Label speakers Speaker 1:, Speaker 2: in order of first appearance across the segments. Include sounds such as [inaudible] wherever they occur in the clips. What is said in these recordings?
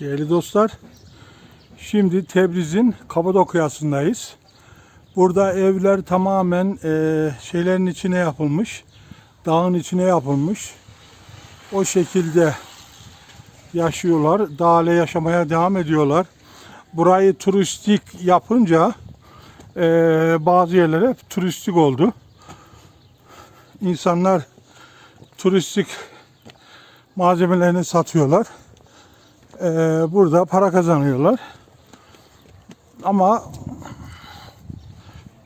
Speaker 1: Değerli dostlar, şimdi Tebriz'in Kapadokya'sındayız. Burada evler tamamen e, şeylerin içine yapılmış, dağın içine yapılmış. O şekilde yaşıyorlar, dağla yaşamaya devam ediyorlar. Burayı turistik yapınca e, bazı yerler hep turistik oldu. İnsanlar turistik malzemelerini satıyorlar. Ee, burada para kazanıyorlar. Ama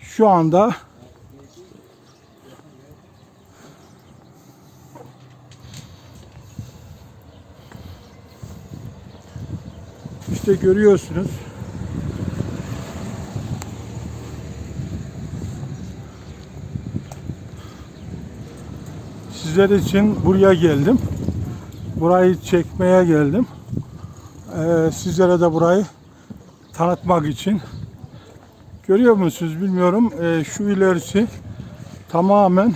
Speaker 1: şu anda işte görüyorsunuz sizler için buraya geldim. Burayı çekmeye geldim. Ee, sizlere de burayı tanıtmak için. Görüyor musunuz bilmiyorum. Ee, şu ilerisi tamamen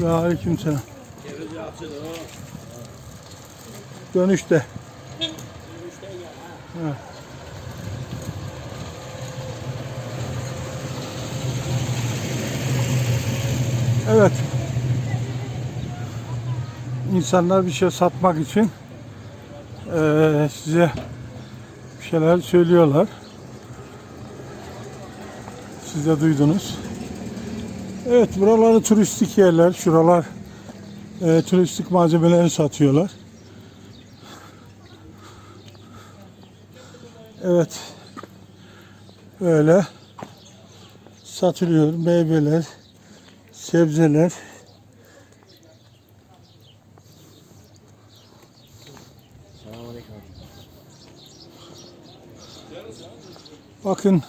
Speaker 1: Ve aleykümselam. Dönüşte. Evet. Evet. İnsanlar bir şey satmak için eee, size bir şeyler söylüyorlar. Siz de duydunuz. Evet buraları turistik yerler. Şuralar eee, turistik malzemeleri satıyorlar. Evet. Böyle satılıyor meyveler, sebzeler. Bakın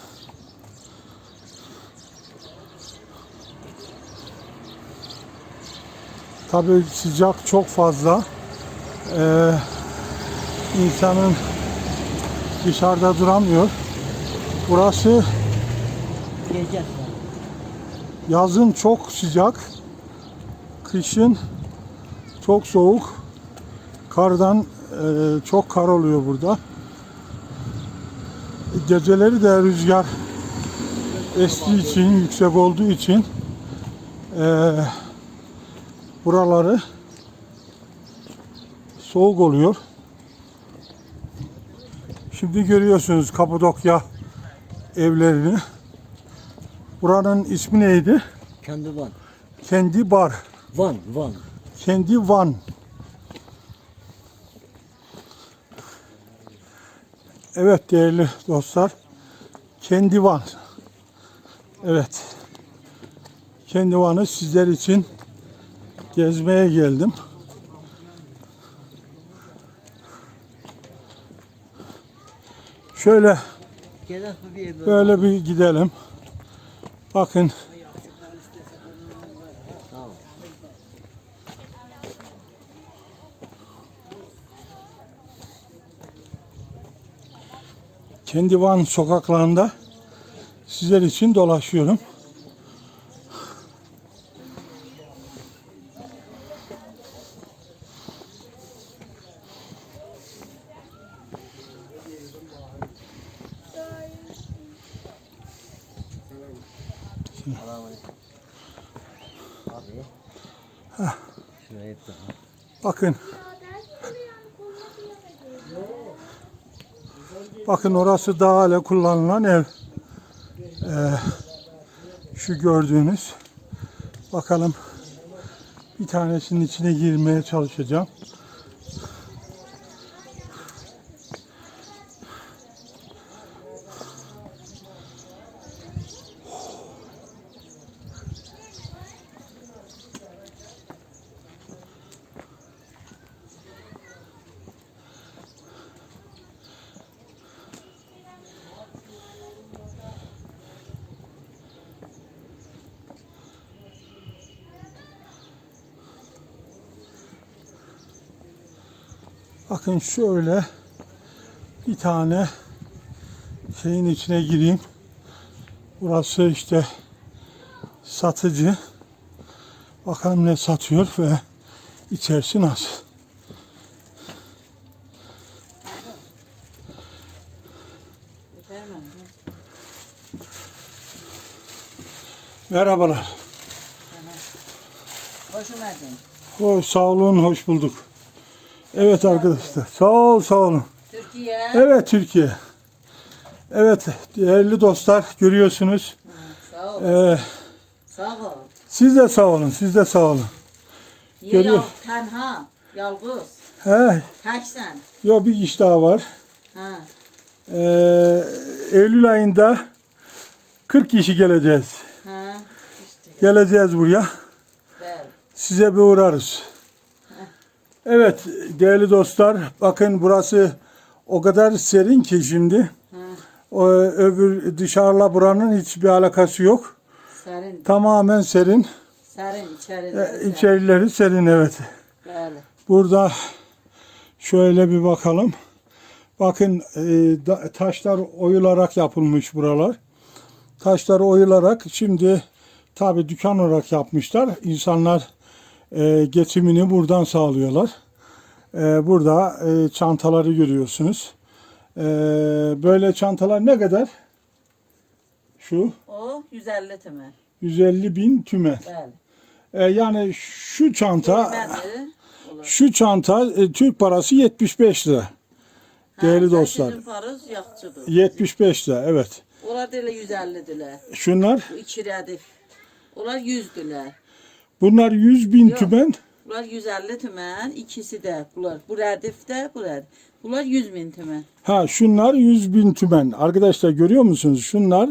Speaker 1: Tabii sıcak çok fazla. Ee, insanın dışarıda duramıyor. Burası yazın çok sıcak. Kışın çok soğuk. Kardan e, çok kar oluyor burada. Geceleri de rüzgar estiği için, yüksek olduğu için e, buraları soğuk oluyor. Şimdi görüyorsunuz Kapadokya evlerini. Buranın ismi neydi?
Speaker 2: Kendi Van.
Speaker 1: Kendi Bar.
Speaker 2: Van, Van.
Speaker 1: Kendi Van. Evet değerli dostlar. Kendi Van. Evet. Kendi Van'ı sizler için gezmeye geldim. Şöyle böyle bir gidelim. Bakın kendi Van sokaklarında sizler için dolaşıyorum. Bakın. Bakın orası da hala kullanılan ev. Ee, şu gördüğünüz. Bakalım bir tanesinin içine girmeye çalışacağım. Bakın şöyle bir tane şeyin içine gireyim. Burası işte satıcı. Bakalım ne satıyor ve İçerisi nasıl? Merhabalar.
Speaker 3: Hoş geldin.
Speaker 1: Hoş, sağ olun, hoş bulduk. Evet arkadaşlar, sağ ol, sağ olun.
Speaker 3: Türkiye.
Speaker 1: Evet Türkiye. Evet değerli dostlar görüyorsunuz.
Speaker 3: Sağ ol.
Speaker 1: Ee,
Speaker 3: Sağ ol.
Speaker 1: siz de sağ olun, siz de sağ olun. Görüyor.
Speaker 3: yal, tenha, yalnız,
Speaker 1: He,
Speaker 3: teksen.
Speaker 1: yo bir iş daha var.
Speaker 3: Ha.
Speaker 1: Ee, Eylül ayında 40 kişi geleceğiz.
Speaker 3: Ha. İşte.
Speaker 1: Geleceğiz buraya.
Speaker 3: Ver.
Speaker 1: Size bir uğrarız. Evet değerli dostlar bakın burası o kadar serin ki şimdi. O, öbür dışarıla buranın hiçbir alakası yok.
Speaker 3: Serin.
Speaker 1: Tamamen serin.
Speaker 3: Serin içeri.
Speaker 1: E, içerileri serin evet.
Speaker 3: Böyle.
Speaker 1: Burada şöyle bir bakalım. Bakın e, da- taşlar oyularak yapılmış buralar. Taşlar oyularak şimdi tabi dükkan olarak yapmışlar. İnsanlar e, geçimini buradan sağlıyorlar. E, burada e, çantaları görüyorsunuz. E, böyle çantalar ne kadar? Şu
Speaker 3: O 150 tümü.
Speaker 1: 150 bin tümen.
Speaker 3: Böyle.
Speaker 1: E, yani şu çanta.
Speaker 3: Olur.
Speaker 1: Şu çanta e, Türk parası 75 lira. Değerli
Speaker 3: Ha,
Speaker 1: dostlar.
Speaker 3: Yaxçıdır.
Speaker 1: 75 lira evet.
Speaker 3: Onlar da elə 150 diler.
Speaker 1: Şunlar
Speaker 3: Bu iki rədif. Onlar 100 diler.
Speaker 1: Bunlar 100 bin
Speaker 3: Yok.
Speaker 1: tümen.
Speaker 3: Bunlar 150 tümən, ikisi də bunlar. Bu rədif də, bu rədif. Bunlar 100 min tümən.
Speaker 1: Ha şunlar 100 bin tümen. Arkadaşlar görüyor musunuz? Şunlar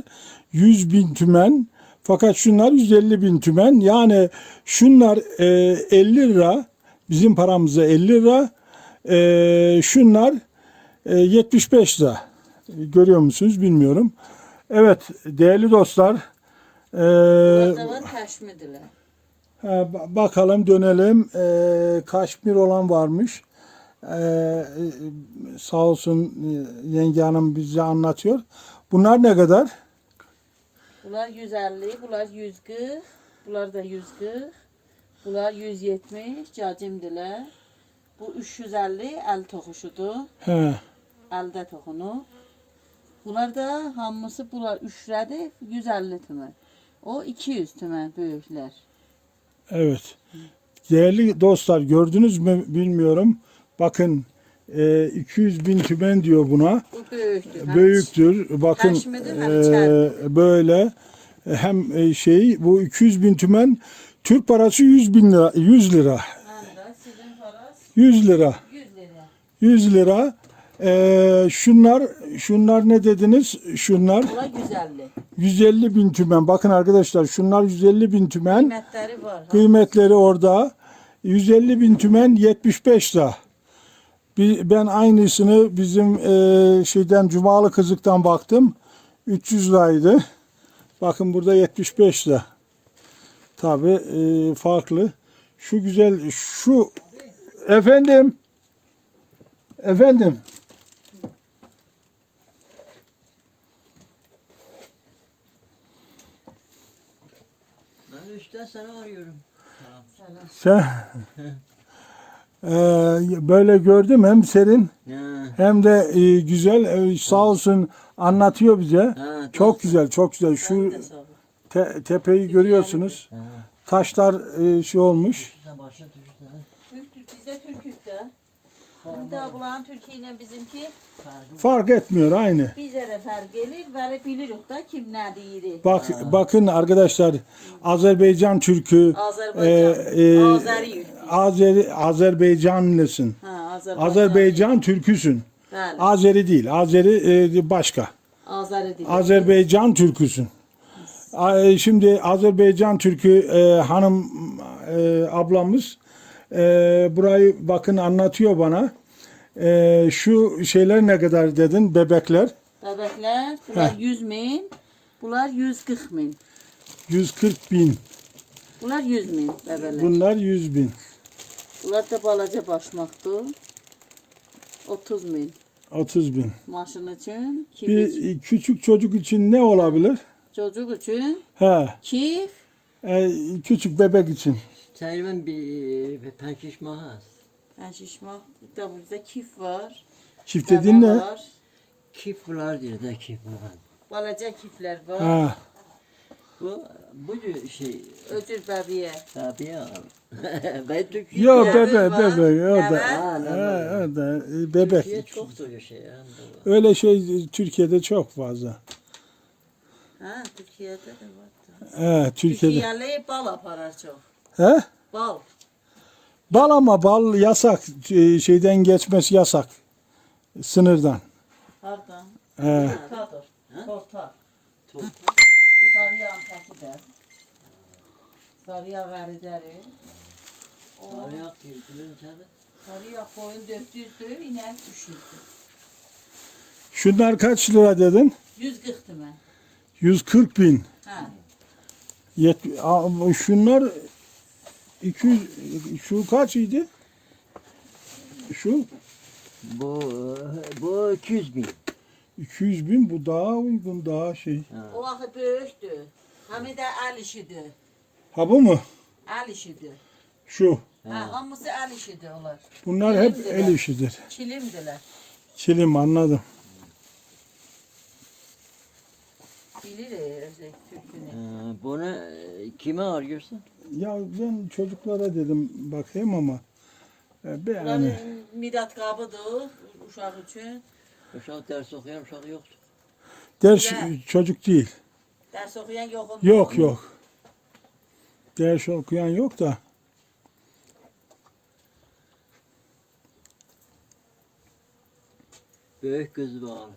Speaker 1: 100 bin tümen. Fakat şunlar 150 bin tümen. Yani şunlar e, 50 lira. Bizim paramıza 50 lira. E, şunlar e, 75 lira. Görüyor musunuz bilmiyorum. Evet değerli dostlar. E,
Speaker 3: Bunlar da var kəşmidirlər.
Speaker 1: Ba- bakalım dönelim. Ee, Kaşmir olan varmış. Ee, sağ olsun e, yenge hanım bize anlatıyor. Bunlar ne kadar?
Speaker 3: Bunlar 150, bunlar 140, bunlar da 140, bunlar 170, cacimdilər. Bu 350 əl toxuşudur,
Speaker 1: He.
Speaker 3: əldə toxunur. Bunlar da hamısı bunlar 3 rədif 150 tümən. O 200 tümən böyüklər.
Speaker 1: Evet. Değerli dostlar gördünüz mü bilmiyorum. Bakın e, 200 bin tümen diyor buna.
Speaker 3: Həm
Speaker 1: Büyüktür. Bakın e, böyle hem e, şey bu 200 bin tümen Türk parası 100 bin lira 100 lira.
Speaker 3: Həm də sizin paras
Speaker 1: 100 lira.
Speaker 3: 100 lira.
Speaker 1: 100 lira. Ee, şunlar şunlar ne dediniz? Şunlar
Speaker 3: Bunlar 150.
Speaker 1: 150 bin tümen. Bakın arkadaşlar şunlar 150 bin tümen.
Speaker 3: Qiymətləri var.
Speaker 1: Kıymetleri orada. 150 bin tümen 75 lira. Ben aynısını bizim e, şeyden Cumalı Kızık'tan baktım. 300 liraydı. Bakın burada 75 lira. Tabi e, farklı. Şu güzel şu efendim efendim
Speaker 2: Ben üstten sana arıyorum.
Speaker 1: sen [laughs] e, böyle gördüm hem serin
Speaker 2: Ha.
Speaker 1: hem de e, güzel E, sağ olsun anlatıyor bize.
Speaker 2: Ha,
Speaker 1: Çok güzel, çok güzel. Şu te- tepeyi görüyorsunuz. Taşlar e, şey olmuş.
Speaker 2: Sen başla tuşla.
Speaker 3: Türk, Türk, Türkiyə ilə bizimki
Speaker 1: Fark etmiyor aynı.
Speaker 3: bizə də fərq edir, bəli bilirik da kim nə deyir.
Speaker 1: Bak bakın arkadaşlar Azerbaycan Türkü
Speaker 3: Azərbaycan,
Speaker 1: e, e,
Speaker 3: Azəri.
Speaker 1: Azeri Azerbaycanlısın.
Speaker 3: Hə, Azərbaycan.
Speaker 1: Azerbaycan Türküsün.
Speaker 3: Bəli,
Speaker 1: Azeri değil. Azeri e, başka.
Speaker 3: Azəri dili.
Speaker 1: Azerbaycan Türküsün. A- Şimdi Azerbaycan Türkü e, hanım e, ablamız e, burayı bakın anlatıyor bana. E, şu şeyler ne kadar dedin bebekler?
Speaker 3: Bəbəklər, bunlar 100 min, bunlar 140 min.
Speaker 1: 140 bin.
Speaker 3: Bunlar 100 min bəbələr.
Speaker 1: Bunlar 100 bin.
Speaker 3: Bunlar da balaca başmaqdır. 30 min.
Speaker 1: 30 bin.
Speaker 3: Maşın kif üçün.
Speaker 1: Bir küçük çocuk için ne olabilir?
Speaker 3: Çocuq üçün
Speaker 1: He,
Speaker 3: kif
Speaker 1: e, küçük bebek için.
Speaker 2: Çayırman bir.
Speaker 3: Ben şişman. Da burada kif var.
Speaker 1: Çift dediğin ne?
Speaker 3: var.
Speaker 2: Kif bunlar diyor da kif mahas.
Speaker 3: Balaca kifler var.
Speaker 1: Ha,
Speaker 2: Bu, bu şey,
Speaker 3: Ödül bebiye.
Speaker 2: ya. [laughs] ben Türkiye.
Speaker 1: Yo bebe
Speaker 3: var,
Speaker 1: bebe o
Speaker 3: deve.
Speaker 1: da.
Speaker 2: Ha, ne
Speaker 1: Ha,
Speaker 2: var?
Speaker 1: o da e, bebek.
Speaker 2: Türkiye çok öyle şey ya.
Speaker 1: Öyle şey Türkiye'de çok fazla.
Speaker 3: Ha Türkiye'de de var.
Speaker 1: He, Türkiye'de.
Speaker 3: Türkiye'li bal aparar çok.
Speaker 1: He?
Speaker 3: Bal.
Speaker 1: Bal ama bal yasak. Şeyden geçmesi yasak. Sınırdan.
Speaker 3: Pardon.
Speaker 1: He.
Speaker 3: Tortadır. Torta.
Speaker 2: Çok.
Speaker 3: Sarıya antakıdır. Sarıya verideri. Sarıya koyun 400'dü, inek 300'dü.
Speaker 1: Şunlar kaç lira dedin?
Speaker 3: 140'tı ben.
Speaker 1: 140 bin.
Speaker 3: Ha.
Speaker 1: Yet Aa, şunlar 200 şu kaç idi? Şu
Speaker 2: Bu, bu 200 bin.
Speaker 1: 200 bin bu daha uygun daha şey.
Speaker 2: Ha.
Speaker 3: O vakit böyüktü. Hem de el işidir.
Speaker 1: Ha bu mu?
Speaker 3: El işidir.
Speaker 1: Şu.
Speaker 3: Ha, hamısı el işidir onlar.
Speaker 1: Bunlar hep el işidir.
Speaker 3: Kilimdiler.
Speaker 1: Kilim anladım.
Speaker 3: Bilir Türk'ünü.
Speaker 2: Ha, bunu e, kime arıyorsun?
Speaker 1: Ya ben çocuklara dedim bakayım ama e, ben
Speaker 3: Bunların
Speaker 1: yani
Speaker 3: midat kabıdır uşaq üçün.
Speaker 2: Uşak ders okuyan uşak yoktu.
Speaker 1: ders
Speaker 3: Ya.
Speaker 1: çocuk değil.
Speaker 3: Ders okuyan yok olmaz.
Speaker 1: Yok yok. Ders okuyan yok da.
Speaker 2: Büyük kız var.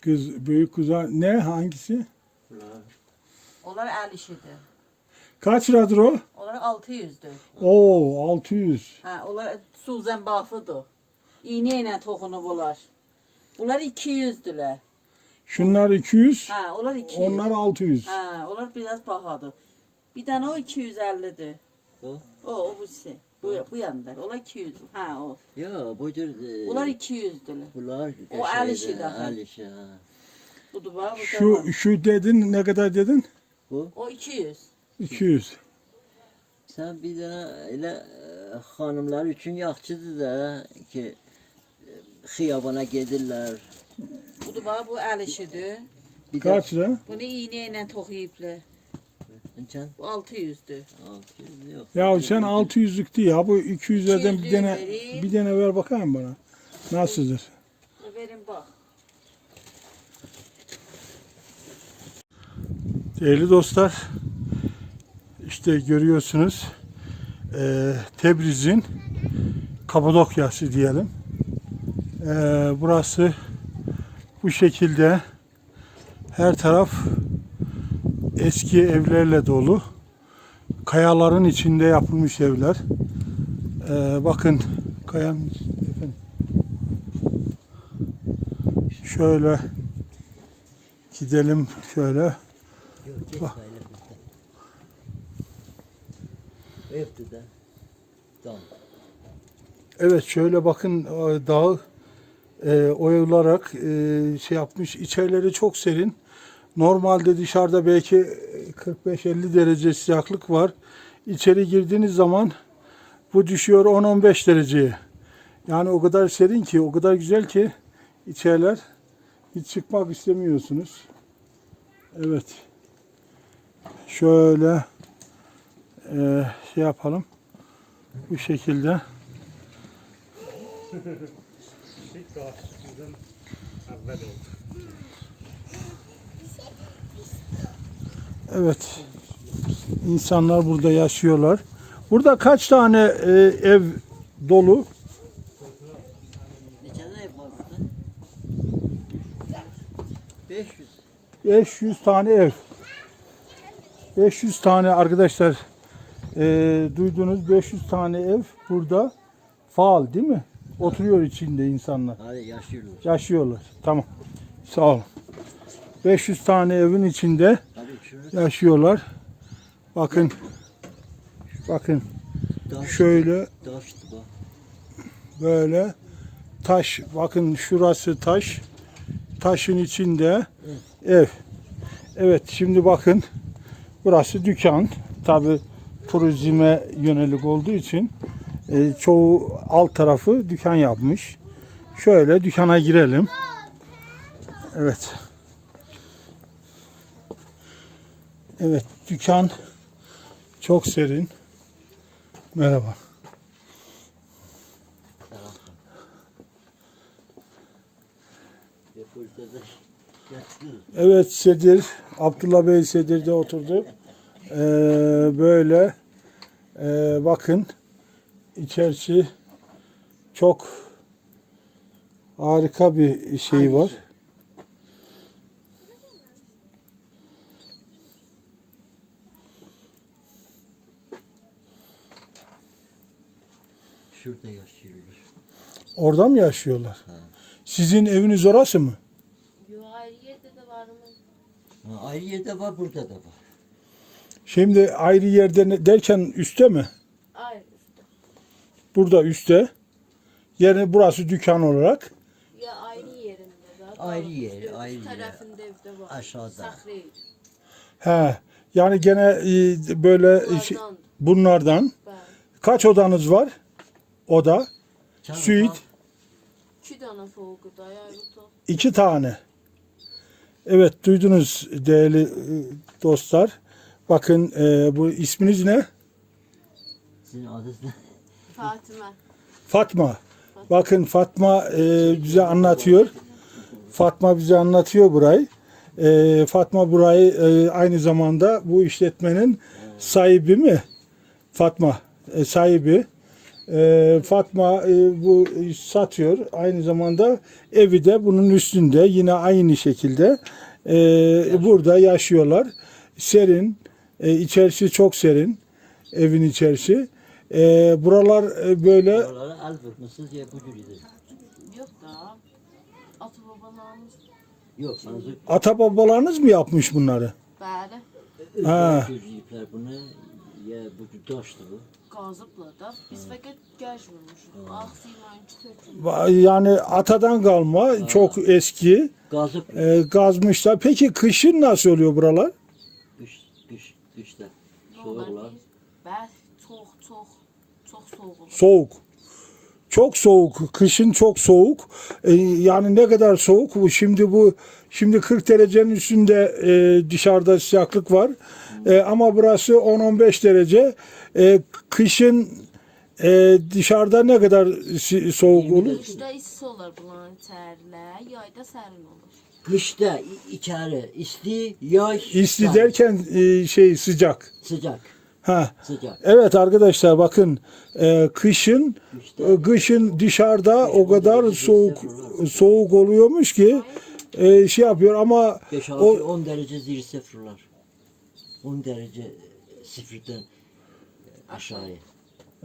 Speaker 1: Kız büyük kıza ne hangisi?
Speaker 3: Onlar el işidir.
Speaker 1: Kaç liradır o?
Speaker 3: Onlar 600'dür.
Speaker 1: Oo 600.
Speaker 3: Ha, onlar suzən baxıdır. İğne ilə toxunub onlar. Bunlar 200'dülər.
Speaker 1: Şunlar 200.
Speaker 3: Ha, onlar 200.
Speaker 1: Onlar 600.
Speaker 3: Ha, onlar biraz bahadır. Bir dənə o 250-dir.
Speaker 2: O?
Speaker 3: O, o bu ise. Bu, bu yanda. Onlar 200. Ha, o.
Speaker 2: Ya bu tür... e,
Speaker 3: Bunlar 200'dülər.
Speaker 2: Bunlar
Speaker 3: O el işi daha.
Speaker 2: El işi ha.
Speaker 3: Budur bax, bu
Speaker 1: Şu
Speaker 3: var.
Speaker 1: şu dedin ne kadar dedin?
Speaker 2: Bu.
Speaker 3: O 200.
Speaker 1: 200.
Speaker 2: Sen bir tane elə e, hanımlar üçün yaxşıdır da ki e, xiyabana gedirlər.
Speaker 3: Budur bax, bu əl işidir.
Speaker 2: Bir
Speaker 1: Kaç lira?
Speaker 3: Bunu iğne ilə
Speaker 2: Neçən?
Speaker 3: Bu 600'dür.
Speaker 2: 600 yok.
Speaker 1: Ya sen 600'lük değil ya bu 200'lerden bir
Speaker 3: 200'lük
Speaker 1: tane
Speaker 3: vereyim.
Speaker 1: bir tane ver bakayım bana. Nasıldır?
Speaker 3: Verin bax.
Speaker 1: Değerli dostlar, işte görüyorsunuz eee, Tebriz'in Kapadokya'sı diyelim. Eee, burası bu şekilde her taraf eski evlerle dolu. Kayaların içinde yapılmış evler. Eee, bakın kayanın efendim. Şöyle gidelim şöyle. Bak. Evet şöyle bakın o dağı e, oyularak e, şey yapmış. İçerileri çok serin. Normalde dışarıda belki 45-50 derece sıcaklık var. İçeri girdiğiniz zaman bu düşüyor 10-15 dereceye. Yani o kadar serin ki, o kadar güzel ki içeriler hiç çıkmak istemiyorsunuz. Evet. Şöyle e, şey yapalım. Bu şekilde. [laughs] Evet. İnsanlar burada yaşıyorlar. Burada kaç tane e, ev dolu?
Speaker 2: Neçən ev var burada? 500.
Speaker 1: 500 tane ev. 500 tane arkadaşlar e, duydunuz 500 tane ev burada faal değil mi? Oturuyor içinde insanlar.
Speaker 2: Hadi yaşıyorlar.
Speaker 1: Yaşıyorlar. Tamam. Sağ olun. 500 tane evin içinde yaşıyorlar. Bakın. Bakın şöyle böyle taş bakın şurası taş taşın içinde ev evet şimdi bakın burası dükkan tabi turizme yönelik olduğu için e, çoğu alt tarafı dükkan yapmış. Şöyle dükkana girelim. Evet. Evet dükkan çok serin. Merhaba. Evet Sedir, Abdullah Bey Sedir'de oturdu. Ee, böyle ee, bakın içerisi çok harika bir şey var.
Speaker 2: Şurada yaşıyorlar.
Speaker 1: Orada mı yaşıyorlar? Sizin eviniz orası mı?
Speaker 4: Yo ayrı yerde de var mı?
Speaker 2: Ha, ayrı yerde var, burada da var.
Speaker 1: Şimdi ayrı yerde ne- derken üstte mi?
Speaker 4: Ayrı üstte.
Speaker 1: Burada üstte. Yani burası dükkan olarak.
Speaker 4: Ya ayrı yerinde zaten.
Speaker 2: Ayrı yer, ayrı yer.
Speaker 4: tarafında evde var.
Speaker 2: Aşağıda.
Speaker 4: Sakri.
Speaker 1: He. Yani gene e, böyle şey-
Speaker 4: Bunlardan.
Speaker 1: bunlardan
Speaker 4: Ben.
Speaker 1: kaç odanız var? Oda.
Speaker 2: Canım,
Speaker 1: Suite.
Speaker 4: İki tane soğuğu da ayrıca.
Speaker 1: İki tane. Evet duydunuz değerli e, dostlar. Bakın e, bu isminiz ne?
Speaker 2: Sizin adınız ne?
Speaker 4: Fatıma.
Speaker 1: Fatma. Bakın Fatma e, bize anlatıyor. Fatma bize anlatıyor burayı. E, Fatma burayı e, aynı zamanda bu işletmenin sahibi mi? Fatma e, sahibi. E, Fatma e, bu satıyor. Aynı zamanda evi de bunun üstünde yine aynı şekilde e, burada yaşıyorlar. Serin, e, içerisi çok serin. Evin içerisi. E, buralar e, böyle
Speaker 2: Oraları el vurmuşsunuz ya bu cürüydü.
Speaker 4: Yok da. Atı babalarımız.
Speaker 2: Yok, azıcık
Speaker 1: ata babalarınız mı yapmış bunları?
Speaker 4: Bəli.
Speaker 1: Ha.
Speaker 2: bunu. Ya bu taştı bu.
Speaker 4: Qazıblar da. Biz gəzmirmişik. Ağsıyla tökülür.
Speaker 1: Va- Yani atadan kalma çok eski
Speaker 2: Gazıp
Speaker 1: e, gazmışlar. Peki kışın nasıl oluyor buralar?
Speaker 2: kış, kış, kışta. Soğuklar.
Speaker 4: çox, çox, çox soğuk.
Speaker 1: Soğuk. Çok soğuk. Kışın çok soğuk. E, yani ne kadar soğuk bu? Şimdi bu şimdi 40 derecenin üstünde e, dışarıda sıcaklık var. E, ama burası 10-15 derece. E, kışın e, dışarıda ne kadar si- soğuk olur?
Speaker 4: Qışda isti olur bunların içərilər, yayda sərin olur.
Speaker 2: Kışta i- içeri isti, yaş,
Speaker 1: İsti derken e, şey sıcak.
Speaker 2: Sıcak,
Speaker 1: Ha.
Speaker 2: sıcak.
Speaker 1: Evet arkadaşlar bakın e, kışın e, kışın dışarıda o kadar soğuk soğuk oluyormuş ki e, şey yapıyor ama
Speaker 2: 5
Speaker 1: o
Speaker 2: 6 10 derece zir sıfırlar. 10 derece sıfırdan aşağıya.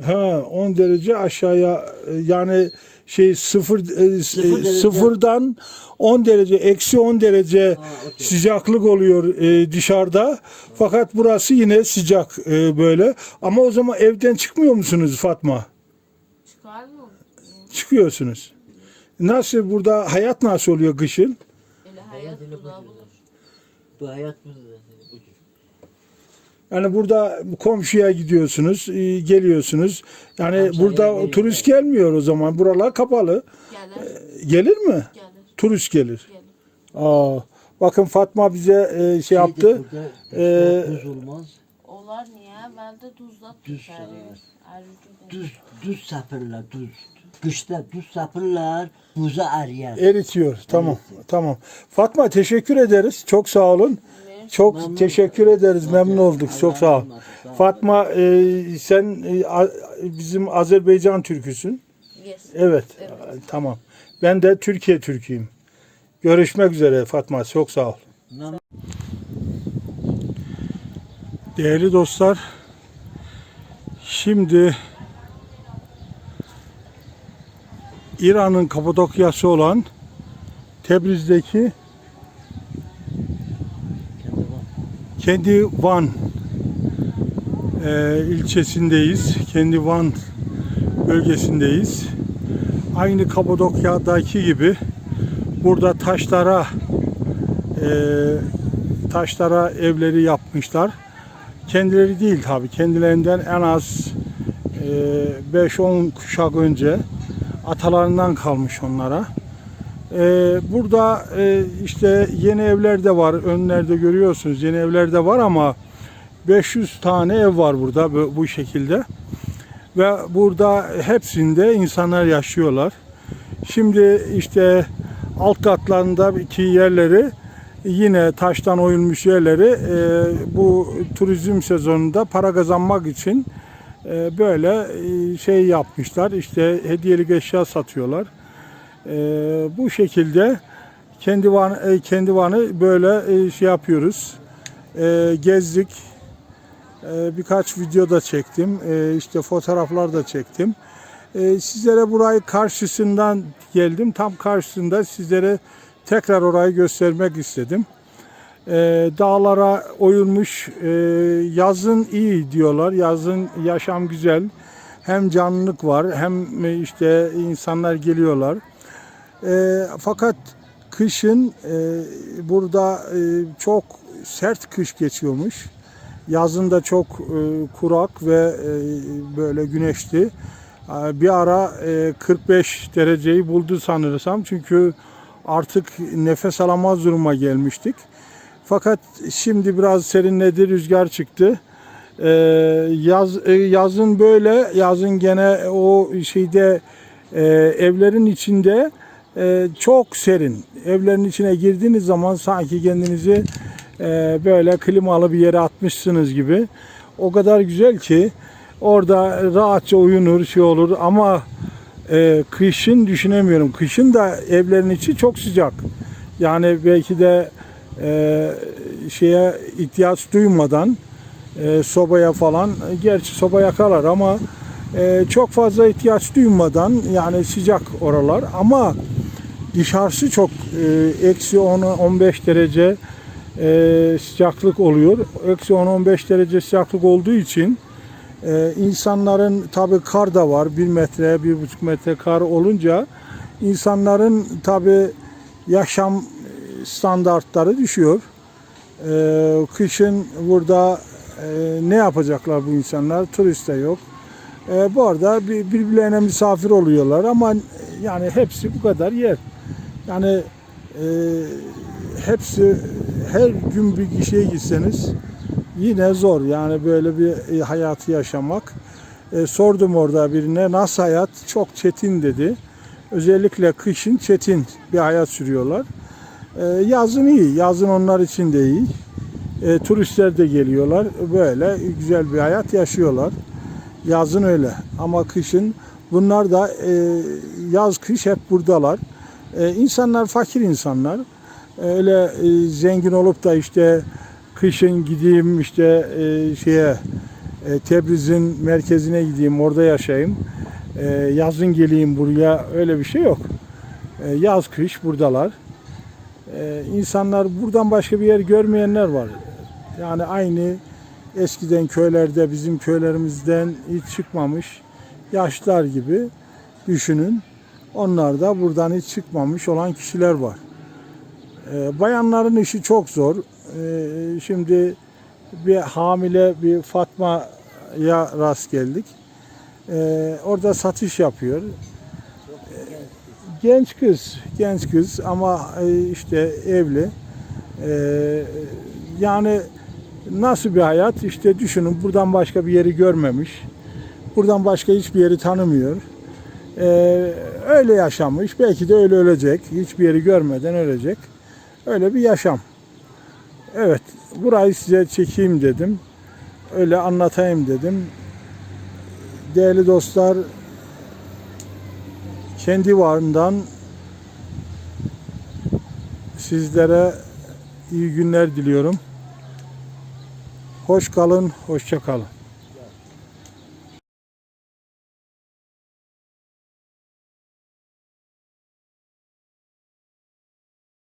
Speaker 1: ha 10 derece aşağıya e, yani şey sıfır, e,
Speaker 2: Sıfır
Speaker 1: e,
Speaker 2: derece.
Speaker 1: sıfırdan 10 derece eksi 10 derece
Speaker 2: Ha,
Speaker 1: sıcaklık oluyor e, dışarıda fakat burası yine sıcak e, böyle ama o zaman evden çıkmıyor musunuz Fatma?
Speaker 4: Çıxarmır.
Speaker 1: Çıkıyorsunuz. Nasıl burada hayat nasıl oluyor kışın?
Speaker 4: Həyat burada bulur.
Speaker 2: Bu hayat bu.
Speaker 1: Yani burada komşuya gidiyorsunuz, e, geliyorsunuz. Yani
Speaker 2: Komşuya
Speaker 1: burada
Speaker 2: geliyor.
Speaker 1: turist gelmiyor o zaman. Buralar kapalı.
Speaker 4: Gəlir,
Speaker 1: Gelir mi?
Speaker 4: gəlir,
Speaker 1: Turist gelir.
Speaker 4: gəlir.
Speaker 1: Aa, bakın Fatma bize e, şey yaptı.
Speaker 2: Burada
Speaker 1: Ee,
Speaker 2: düz olmaz.
Speaker 4: Onlar niyə? Əvvəldə duzla
Speaker 2: Düz
Speaker 4: düşərir.
Speaker 2: sərir.
Speaker 4: Əridir.
Speaker 2: Düz, düz sapırlar, düz. Kışta düz sapırlar, buza eriyer.
Speaker 1: Eritiyor. Tamam. Tamam. Fatma teşekkür ederiz. Çok sağ olun. Çok
Speaker 2: Memnun
Speaker 1: teşekkür ederiz. Memnun olduk. Çok sağ ol. Fatma e, sen e, a- bizim Azerbaycan türküsün.
Speaker 4: Yes.
Speaker 1: Evet.
Speaker 4: Evet.
Speaker 1: Tamam. Ben de Türkiye Türk'üyüm. Görüşmek üzere Fatma. Çok sağ ol. Değerli dostlar, şimdi İran'ın Kapadokya'sı olan Tebriz'deki
Speaker 2: Kendi
Speaker 1: Van e, ilçesindeyiz. Kendi Van bölgesindeyiz. Aynı Kapadokya'daki gibi burada taşlara e, taşlara evleri yapmışlar. kendileri değil tabi kendilerinden en az e, 5-10 kuşak önce atalarından kalmış onlara. E, burada e, işte yeni evler de var önlerde görüyorsunuz yeni evler de var ama 500 tane ev var burada bu, şekilde ve burada hepsinde insanlar yaşıyorlar. Şimdi işte alt katlarındaki yerleri yine taştan oyulmuş yerleri e, bu turizm sezonunda para kazanmak için e, böyle şey yapmışlar. İşte hediyelik eşya satıyorlar. E, bu şekilde kendi van, e, kendi vanı böyle e, şey yapıyoruz. E, gezdik. E, birkaç video da çektim. E, işte fotoğraflar da çektim. E, sizlere burayı karşısından geldim. Tam karşısında sizlere tekrar orayı göstermek istedim. E, dağlara oyulmuş e, yazın iyi diyorlar. Yazın yaşam güzel. Hem canlılık var hem e, işte insanlar geliyorlar. E, fakat kışın e, burada e, çok sert kış geçiyormuş. Yazın da çok e, kurak ve e, böyle güneşli. E, Bir ara e, 45 dereceyi buldu sanırsam. Çünkü artık nefes alamaz duruma gelmiştik. Fakat şimdi biraz serinledi, rüzgar çıktı. E, yaz e, yazın böyle, yazın gene o şeyde e, evlerin içinde e, çok serin. Evlerin içine girdiğiniz zaman sanki kendinizi e, böyle klimalı bir yere atmışsınız gibi. O kadar güzel ki orada rahatça uyunur, şey olur ama e, kışın düşünemiyorum. Kışın da evlerin içi çok sıcak. Yani belki de e, şeye ihtiyaç duymadan e, sobaya falan gerçi soba yakarlar ama e, çok fazla ihtiyaç duymadan yani sıcak oralar ama dışarısı çok e, eksi 10-15 derece e, sıcaklık oluyor. Eksi 10-15 derece sıcaklık olduğu için e, insanların tabi kar da var. 1 metre, 1,5 metre kar olunca insanların tabi yaşam standartları düşüyor. E, kışın burada e, ne yapacaklar bu insanlar? Turist de yok. E, bu arada bir- birbirlerine misafir oluyorlar ama yani hepsi bu kadar yer. Yani e, hepsi her gün bir kişiye gitseniz yine zor. Yani böyle bir e, hayatı yaşamak. E, sordum orada birine nasıl hayat? Çok çetin dedi. Özellikle kışın çetin bir hayat sürüyorlar. E, yazın iyi. Yazın onlar için de iyi. E, turistler de geliyorlar. Böyle güzel bir hayat yaşıyorlar. Yazın öyle. Ama kışın bunlar da e, yaz kış hep buradalar. E, insanlar fakir insanlar. Öyle e, zengin olup da işte kışın gideyim işte e, şeye e, Tebriz'in merkezine gideyim orada yaşayayım. E, yazın geleyim buraya öyle bir şey yok. E, yaz kış buradalar. E, insanlar buradan başka bir yer görmeyenler var. Yani aynı eskiden köylerde bizim köylerimizden hiç çıkmamış yaşlılar gibi düşünün. Onlar da buradan hiç çıkmamış olan kişiler var. E, bayanların işi çok zor. E, şimdi bir hamile bir Fatma'ya rast geldik. E, orada satış yapıyor. Genç kız, genç kız ama e, işte evli. E, yani nasıl bir hayat? İşte düşünün buradan başka bir yeri görmemiş. Buradan başka hiçbir yeri tanımıyor. E, öyle yaşamış. Belki de öyle ölecek. Hiçbir yeri görmeden ölecek. Öyle bir yaşam. Evet, burayı size çekeyim dedim. Öyle anlatayım dedim. Değerli dostlar, kendi varından sizlere iyi günler diliyorum. Hoş kalın, hoşça kalın.